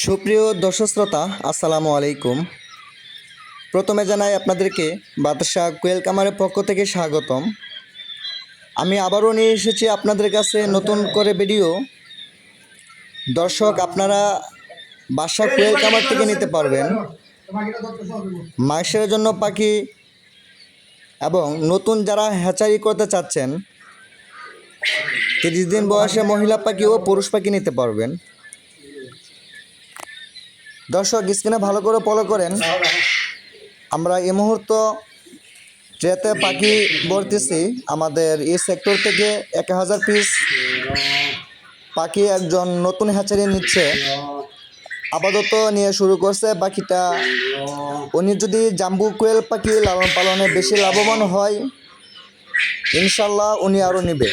সুপ্রিয় দর্শক শ্রোতা আসসালামু আলাইকুম। প্রথমে জানাই আপনাদেরকে বাদশাহ কোয়েল কামারের পক্ষ থেকে স্বাগতম। আমি আবারও নিয়ে এসেছি আপনাদের কাছে নতুন করে ভিডিও। দর্শক, আপনারা বাদশাহ কোয়েল কামার থেকে নিতে পারবেন। মাংসের জন্য পাখি এবং নতুন যারা হ্যাচারি করতে চাচ্ছেন, তিরিশ দিন বয়সে মহিলা পাখি ও পুরুষ পাখি নিতে পারবেন। দর্শক স্ক্রিনে ভালো করে ফলো করেন। আমরা এই মুহূর্ত ট্রেতে পাখি ভরতেছি আমাদের এই সেক্টর থেকে এক হাজার পিস পাখি একজন নতুন হ্যাচারি নিচ্ছে। আপাতত নিয়ে শুরু করছে পাখিটা। উনি যদি জাম্বু কোয়েল পাখি লালন পালনে বেশি লাভবান হয়, ইনশাল্লাহ উনি আরও নেবে।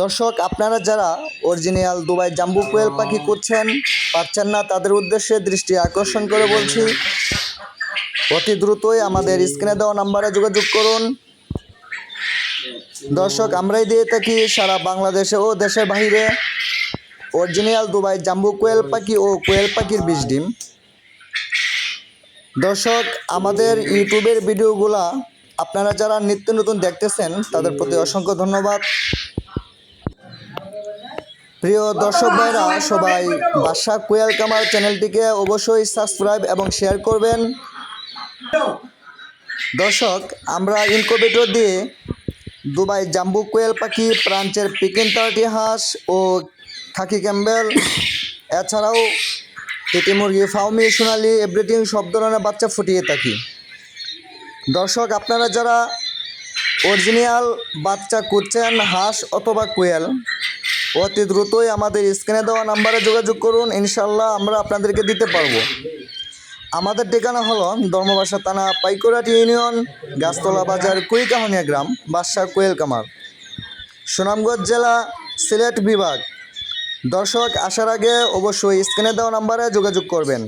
দর্শক, আপনারা যারা অরিজিনাল দুবাই জাম্বু কোয়েল পাখি করছেন পাচ্ছেন না তাদের উদ্দেশ্যে দৃষ্টি আকর্ষণ করে বলছি, অতি দ্রুতই আমাদের স্ক্রিনে দেওয়া নাম্বারে যোগাযোগ করুন। দর্শক, আমরাই দিয়ে থাকি সারা বাংলাদেশে ও দেশের বাইরে অরিজিনাল দুবাই জাম্বু কোয়েল পাখি ও কোয়েল পাখির বীজ ডিম। দর্শক, আমাদের ইউটিউবের ভিডিওগুলা আপনারা যারা নিত্য নতুন দেখতেছেন, তাদের প্রতি অসংখ্য ধন্যবাদ। প্রিয় দর্শক ভাইরা, সবাই বাদশাহ কোয়েল কামার চ্যানেলটিকে অবশ্যই সাবস্ক্রাইব এবং শেয়ার করবেন। দর্শক, আমরা ইনকোভেটর দিয়ে দুবাই জাম্বু কোয়েল পাখি, প্রাঞ্চের পিকিন তার্টি হাঁস ও খাকি ক্যাম্বেল। এছাড়াও তিতি মুরগি ফাউমি সোনালি এভরিথিং সব ধরনের বাচ্চা ফুটিয়ে থাকি। দর্শক, আপনারা যারা অরিজিনাল বাচ্চা খুঁজছেন, হাঁস অথবা কোয়েল অতি দ্রুতই আমাদের স্ক্রিনে দেওয়া নাম্বারে যোগাযোগ করুন ইনশাল্লাহ আমরা আপনাদেরকে দিতে পারব। আমাদের ঠিকানা হলো ধর্মবাসা থানা পাইকোরাট ইউনিয়ন, গাছতলা বাজার কুইকাহনিয়া গ্রাম, বাদশাহ কোয়েল কামার। সুনামগঞ্জ জেলা, সিলেট বিভাগ। দর্শক, আসার আগে অবশ্যই স্ক্রিনে দেওয়া নাম্বারে যোগাযোগ করবেন।